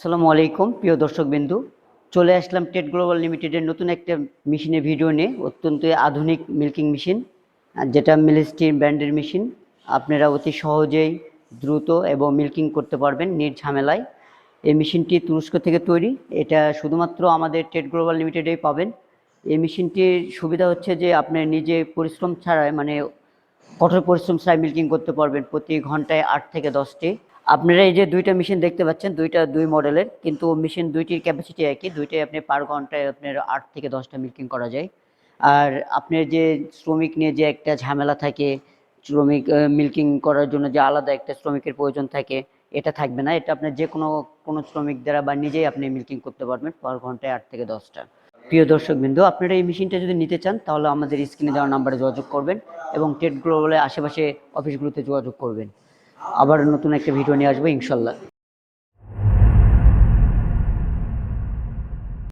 আসসালামু আলাইকুম, প্রিয় দর্শক বিন্দু চলে আসলাম টেট গ্লোবাল লিমিটেডের নতুন একটা মেশিনের ভিডিও নিয়ে, অত্যন্ত আধুনিক মিল্কিং মেশিন যেটা মিলিস্টিন ব্র্যান্ডের মেশিন আপনারা অতি সহজেই দ্রুত এবং মিল্কিং করতে পারবেন নির্ঝামেলায় এই মেশিনটি তুরস্ক থেকে তৈরি। এটা শুধুমাত্র আমাদের টেট গ্লোবাল লিমিটেডেই পাবেন। এই মেশিনটির সুবিধা হচ্ছে যে, আপনি নিজে পরিশ্রম ছাড়াই মানে কঠোর পরিশ্রম ছাড়াই মিল্কিং করতে পারবেন প্রতি ঘন্টায় আট থেকে দশটি। আপনারা এই যে দুইটা মেশিন দেখতে পাচ্ছেন, দুইটা দুই মডেলের কিন্তু মেশিন দুইটির ক্যাপাসিটি একই, দুইটাই আপনি পার ঘন্টায় আপনার আট থেকে দশটা মিল্কিং করা যায়। আর আপনার যে শ্রমিক নিয়ে যে একটা ঝামেলা থাকে, শ্রমিক মিল্কিং করার জন্য যে আলাদা একটা শ্রমিকের প্রয়োজন থাকে, এটা থাকবে না। এটা আপনার যে কোনো কোনো শ্রমিক দ্বারা বা নিজেই আপনি মিল্কিং করতে পারবেন পার ঘন্টায় আট থেকে দশটা। প্রিয় দর্শক বিন্দু, আপনারা এই মেশিনটা যদি নিতে চান, তাহলে আমাদের স্ক্রিনে দেওয়া নাম্বারে যোগাযোগ করবেন এবং টেট গ্লোবালের আশেপাশে অফিসগুলোতে যোগাযোগ করবেন। আবার নতুন একটা ভিডিও নিয়ে আসব ইনশাল্লাহ।